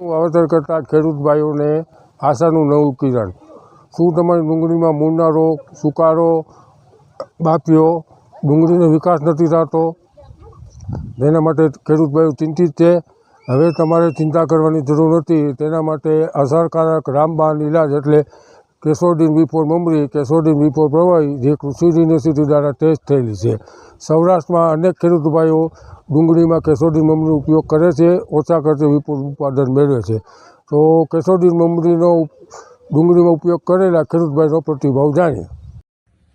વાવેતર કરતા ખેડૂત ભાઈઓને આશાનું નવું કિરણ. શું તમારી ડુંગળીમાં મૂળના રોગ સુકારો બાપીઓ ડુંગળીનો વિકાસ નથી થતો? તેના માટે ખેડૂત ભાઈઓ ચિંતિત છે. હવે તમારે ચિંતા કરવાની જરૂર નથી. તેના માટે અસરકારક રામબાણ ઇલાજ એટલે કેસોડીન બિફોર મમરી, કેસોડીન બિફોર પ્રવાહી જે કૃષિ યુનિવર્સિટી દ્વારા ટેસ્ટ થયેલી છે. સૌરાષ્ટ્રમાં અનેક ખેડૂત ભાઈઓ ડુંગળીમાં કેસોડી મમરીનો ઉપયોગ કરે છે, ઓછા ખર્ચે વિપુલ ઉત્પાદન મેળવે છે. તો કેસોડી મમરીનો ડુંગળીમાં ઉપયોગ કરેલા ખેડૂતભાઈનો પ્રતિભાવ જાણીએ.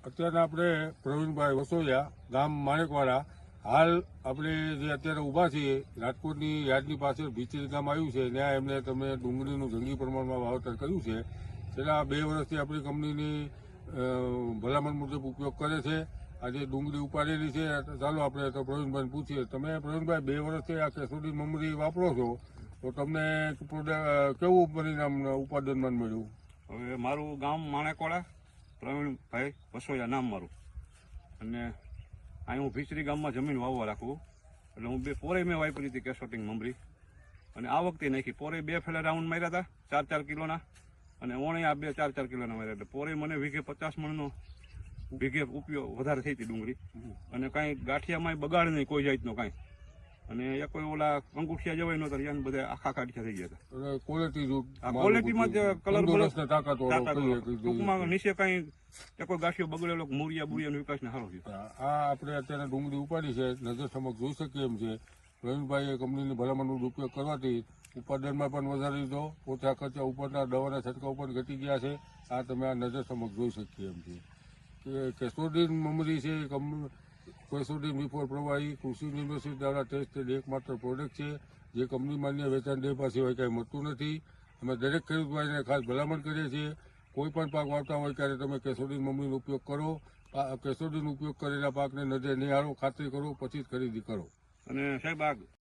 અત્યારે આપણે પ્રવીણભાઈ વસોયા, ગામ માણેકવાડા. હાલ આપણે જે અત્યારે ઊભા છીએ, રાજકોટની યાર્ડની પાસે ભીચરી ગામ આવ્યું છે, ત્યાં એમને તમે ડુંગળીનું જંગી પ્રમાણમાં વાવેતર કર્યું છે. છેલ્લા બે વર્ષથી આપણી કંપનીની ભલામણ મુજબ ઉપયોગ કરે છે. આજે ડુંગળી ઉપાડેલી છે. ચાલો આપણે તો પ્રવીણભાઈને પૂછીએ. તમે પ્રવીણભાઈ, બે વર્ષથી આ કેસોડી મમરી વાપરો છો, તો તમને કેવું પરિણામ ઉત્પાદનમાં મળ્યું? હવે મારું ગામ માણેકોળા, પ્રવીણભાઈ વસોયા નામ મારું. અને અહીં હું ભીચરી ગામમાં જમીન વાવવા રાખું એટલે હું બે પોરે મેં વાપરી હતી કેસોટિંગ મમરી. અને આ વખતે નાખી. પોરે બે ફેલા રાઉન્ડ માર્યા હતા, ચાર ચાર કિલોના. અને ઓણે આ બે ચાર ચાર કિલોના માર્યા. એટલે પોરે મને વીઘે પચાસ મણનો વીઘે ઉપયોગ વધારે થઈ હતી ડુંગળી. અને કાંઈ ગાંઠિયામાં બગાડ નહીં કોઈ જાતનો કાંઈ. અને એ કોઈ ઓલા અંગુઠિયા જવાય નહોતા યાન બધા આખા કાઢિયા થઈ ગયા હતા. ક્વોલિટી ક્વોલિટીમાં જ કલર ટૂંકમાં નીચે કઈ કોઈ ગાંઠિયો બગડેલો મૂરિયા બુરિયાનો વિકાસ ને સારો થયો. આ આપણે અત્યારે ડુંગળી ઉપાડી છે. નજર સમક્ષ જોઈ શકીએ એમ છે. પ્રવીણભાઈએ કંપનીની ભલામણનો ઉપયોગ કરવાથી ઉત્પાદનમાં પણ વધારી દીધો ઓછા ખર્ચા ઉપરના દવાના છંટકાવ પણ ઘટી ગયા છે. આ તમે આ નજર સમક્ષ જોઈ શકીએ એમ છે. કે કેસોડીન મમરી છે કેસોડીન બિફોર પ્રવાહી, કૃષિ યુનિવર્સિટી દ્વારા ટેસ્ટેડ એકમાત્ર પ્રોડક્ટ છે, જે કંપની માન્ય વેચાણ ડેપા સિવાય કાંઈ મળતું નથી. અમે દરેક ખેડૂત ભાઈને ખાસ ભલામણ કરીએ છીએ, કોઈ પણ પાક વાવતા હોય ત્યારે તમે કેસોડીન મમરીનો ઉપયોગ કરો કેસોડીન ઉપયોગ કરેલા પાકને નજરે નિહાળો, ખાતરી કરો, પછી જ ખરીદી કરો. અને સાહેબ